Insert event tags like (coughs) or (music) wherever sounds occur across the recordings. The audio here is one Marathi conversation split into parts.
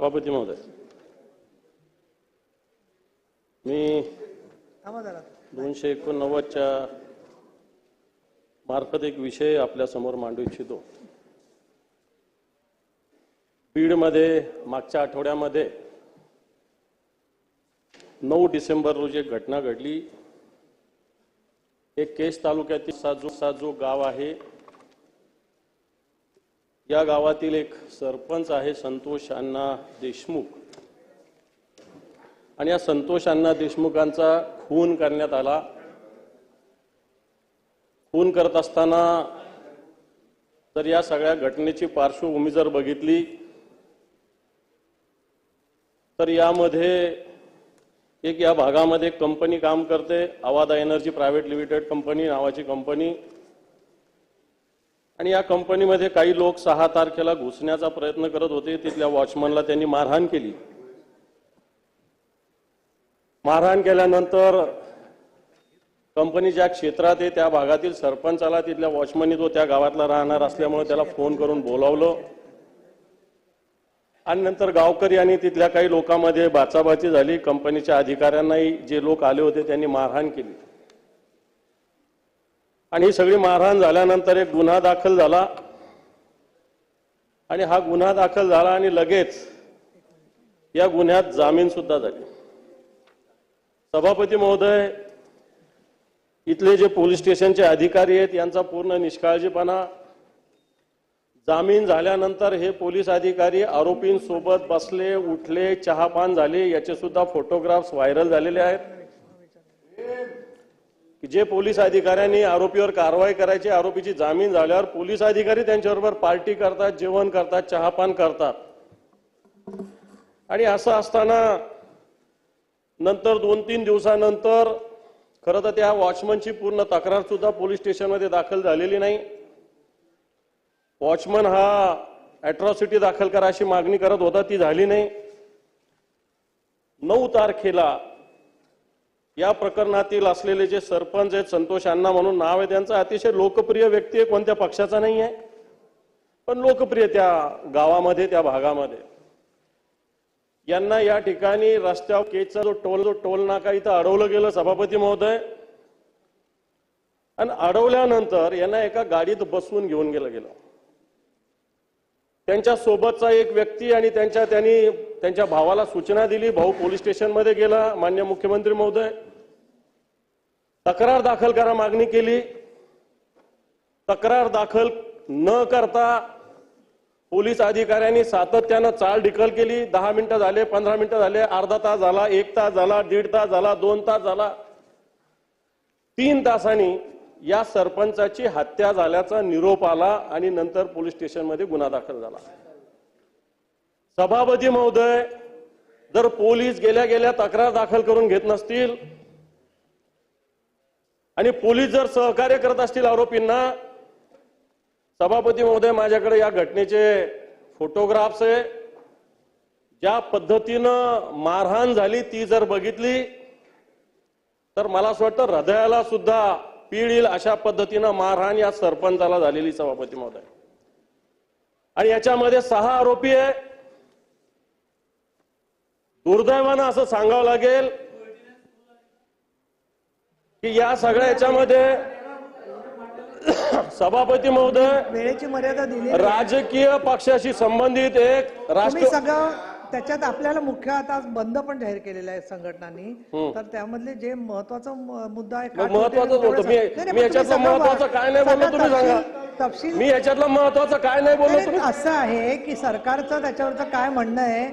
सभापती महोदय मी दोनशे एकोणनव्वदच्या मार्फत एक विषय आपल्यासमोर मांडू इच्छितो बीडमध्ये मागच्या आठवड्यामध्ये नऊ डिसेंबर रोजी एक घटना घडली एक केस तालुक्यातील साजू साजू गाव आहे या गावातील एक सरपंच आहे संतोष अण्णा देशमुख. आणि या संतोष अण्णा देशमुखांचा खून करण्यात आला. खून करत असताना तर या सगळ्या घटनेची पार्श्वभूमी जर बघितली तर यामध्ये एक या भागामध्ये एक कंपनी काम करते Avaada energy private limited company नावाची कंपनी आणि या कंपनीमध्ये काही लोक सहा तारखेला घुसण्याचा प्रयत्न करत होते. तिथल्या वॉचमनला त्यांनी मारहाण केली. मारहाण केल्यानंतर कंपनी ज्या क्षेत्रात आहे त्या भागातील सरपंचाला तिथल्या वॉचमननी तो त्या गावातला राहणार असल्यामुळे त्याला फोन करून बोलावलं. आणि नंतर गावकरी आणि तिथल्या काही लोकांमध्ये बाचाबाची झाली. कंपनीच्या अधिकाऱ्यांनाही जे लोक आले होते त्यांनी मारहाण केली. आणि ही सगळी मारहाण झाल्यानंतर एक गुन्हा दाखल झाला. आणि हा गुन्हा दाखल झाला आणि लगेच या गुन्ह्यात जामीन सुद्धा झाली. सभापती महोदय इथले जे पोलीस स्टेशनचे अधिकारी आहेत यांचा पूर्ण निष्काळजीपणा जामीन झाल्यानंतर हे पोलीस अधिकारी आरोपींसोबत बसले उठले चहापान झाले याचे सुद्धा फोटोग्राफ्स व्हायरल झालेले आहेत. की जे पोलीस अधिकाऱ्यांनी आरोपीवर कारवाई करायची आरोपीची जामीन झाल्यावर पोलीस अधिकारी त्यांच्याबरोबर पार्टी करतात जेवण करतात चहापान करतात. आणि असं असताना नंतर दोन तीन दिवसानंतर खरं तर त्या वॉचमनची पूर्ण तक्रार सुद्धा पोलीस स्टेशनमध्ये दाखल झालेली नाही. वॉचमन हा ॲट्रॉसिटी दाखल करा अशी मागणी करत होता ती झाली नाही. नऊ तारखेला या प्रकरणातील असलेले जे सरपंच आहेत संतोष अण्णा म्हणून नाव आहे त्यांचा अतिशय लोकप्रिय व्यक्ती आहे कोणत्या पक्षाचा नाही आहे. पण लोकप्रिय त्या गावामध्ये त्या भागामध्ये. यांना या ठिकाणी रस्त्यावर केचा जो टोल जो टोल नाका इथं अडवलं गेलं सभापती महोदय. आणि अडवल्यानंतर यांना एका गाडीत बसवून घेऊन गेलं गेलं. त्यांच्या सोबतचा एक व्यक्ती आणि त्यांच्या त्यांनी त्यांच्या भावाला सूचना दिली भाऊ पोलीस स्टेशनमध्ये गेला मान्य मुख्यमंत्री महोदय. तक्रार दाखल करा मागणी केली. तक्रार दाखल न करता पोलीस अधिकाऱ्यांनी सातत्यानं चाल ढिकल केली. दहा मिनिटं झाले पंधरा मिनिटं झाले अर्धा तास झाला एक तास झाला दीड तास झाला दोन तास झाला. तीन तासांनी या सरपंचाची हत्या झाल्याचा निरोप आला आणि नंतर पोलीस स्टेशनमध्ये गुन्हा दाखल झाला. सभापती महोदय जर पोलीस गेल्या गेल्या तक्रार दाखल करून घेत नसतील आणि पोलीस जर सहकार्य करत असतील आरोपींना सभापती महोदय माझ्याकडे या घटनेचे फोटोग्राफ्स आहे. ज्या पद्धतीनं मारहाण झाली ती जर बघितली तर मला असं वाटतं हृदयाला सुद्धा पीड येईल अशा पद्धतीनं मारहाण या सरपंचाला झालेली सभापती महोदय. आणि याच्यामध्ये सहा आरोपी आहे. दुर्दैवानं असं सांगावं लागेल की या सगळ्या याच्यामध्ये (coughs) सभापती महोदय वेळेची मर्यादा दिली राजकीय पक्षाशी संबंधित एक राष्ट्र सगळं त्याच्यात आपल्याला मुख्य आता बंद पण जाहीर केलेला आहे संघटनांनी. तर त्यामधले जे महत्त्वाचा मुद्दा आहे होतं. मी- मी याच्यातलं महत्वाचं काय नाही बोललो तुम्ही सांगा. तपशील मी याच्यातलं महत्वाचं काय नाही बोललो असं आहे की सरकारचं त्याच्यावरचं काय म्हणणं आहे?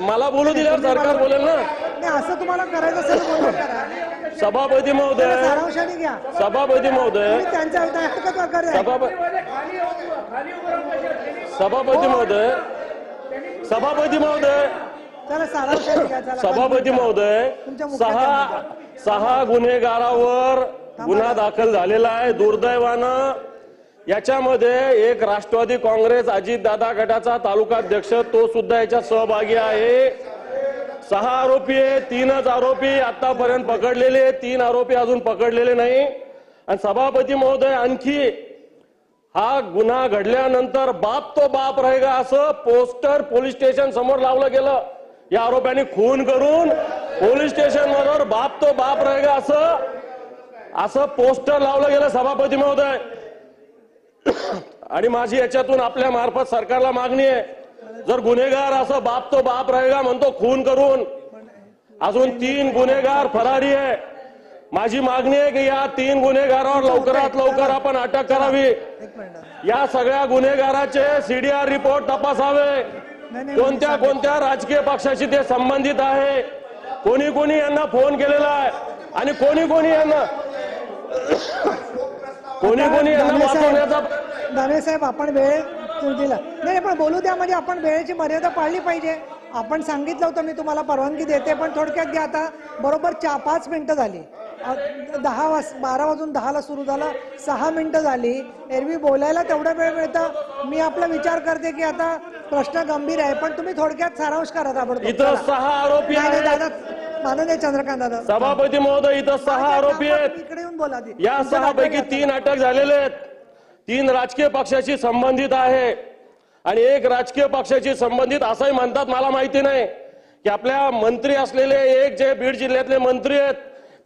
मला बोलू दिल्यावर सरकार बोलेल ना. नाही असं तुम्हाला करायचं असेल करा. सभापती महोदय. सारांशाने घ्या. सभापती महोदय. तुम्ही त्यांच्या हक्क प्रकारे आहे. सभापती सभापती महोदय. सभापती महोदय. चला सारांशाने घ्या चला सभापती महोदय तुमच्या सहा सहा गुन्हेगारावर गुन्हा दाखल झालेला आहे दुर्दैवानं. याच्यामध्ये एक राष्ट्रवादी काँग्रेस अजितदादा गटाचा तालुकाध्यक्ष तो सुद्धा याच्यात सहभागी आहे. सहा आरोपी आहे तीनच आरोपी आतापर्यंत पकडलेले तीन आरोपी अजून पकडलेले नाही. आणि सभापती महोदय आणखी हा गुन्हा घडल्यानंतर बाप तो बाप राहिगा असं पोस्टर पोलीस स्टेशन समोर लावलं गेलं. या आरोप्यांनी खून करून पोलीस स्टेशन वर बाप तो बाप राहिगा असं असं पोस्टर लावलं गेलं सभापती महोदय. आणि माझी याच्यातून आपल्या मार्फत सरकारला मागणी आहे. जर गुन्हेगार असं बाप तो बाप रहेगा म्हणतो खून करून. अजून तीन गुन्हेगार फरारी आहे. माझी मागणी आहे की या तीन गुन्हेगारावर लवकरात लवकर आपण अटक करावी. या सगळ्या गुन्हेगाराचे सीडीआर रिपोर्ट तपासावे. कोणत्या कोणत्या राजकीय पक्षाशी ते संबंधित आहे? कोणी कोणी यांना फोन केलेला आहे? आणि कोणी कोणी यांना (coughs) कोणी कोणी यांना वाचवण्याचा दानवे साहेब आपण वेळ दिला. नाही पण बोलू द्या म्हणजे आपण वेळेची मर्यादा पाळली पाहिजे. आपण सांगितलं होतं मी तुम्हाला परवानगी देते पण थोडक्यात घ्या आता. बरोबर चार पाच मिनिटं झाली. दहा वाज बारा वाजून दहाला सुरू झालं. सहा मिनिटं झाली. एरवी बोलायला तेवढा वेळ मिळतं. मी आपला विचार करते की आता प्रश्न गंभीर आहे पण तुम्ही थोडक्यात सारांश करा ताबडतोब. इथं. सहा आरोपी नाही, आहेत. दादा माननीय चंद्रकांत दादा. सभापती महोदय इथं सहा आरोपी आहेत. इकडे येऊन बोला आधी. या सहा पैकी तीन अटक झालेले आहेत. तीन राजकीय पक्षाशी संबंधित आहे. आणि एक राजकीय पक्षाशी संबंधित असंही म्हणतात मला माहिती नाही. की आपल्या मंत्री असलेले एक जे बीड जिल्ह्यातले मंत्री आहेत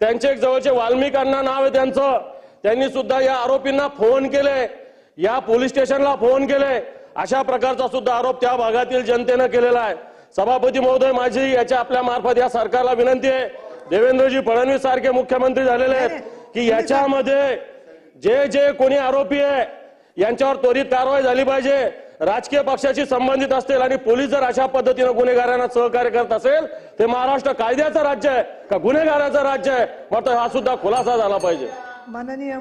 त्यांचे एक जवळचे वाल्मिक अण्णा नाव आहे त्यांचं. त्यांनी सुद्धा या आरोपींना फोन केले. या पोलीस स्टेशनला फोन केले. अशा प्रकारचा सुद्धा आरोप त्या भागातील जनतेनं केलेला आहे. सभापती महोदय माझी याच्या आपल्या मार्फत या सरकारला विनंती आहे. देवेंद्रजी फडणवीस सारखे मुख्यमंत्री झालेले आहेत. की याच्यामध्ये जे जे कोणी आरोपी आहे यांच्यावर त्वरित कारवाई झाली पाहिजे. राजकीय पक्षाशी संबंधित असतील आणि पोलीस जर अशा पद्धतीनं गुन्हेगारांना सहकार्य करत असेल ते महाराष्ट्र कायद्याचं राज्य आहे का गुन्हेगाराचं राज्य आहे? मात्र हा सुद्धा खुलासा झाला पाहिजे. माननीय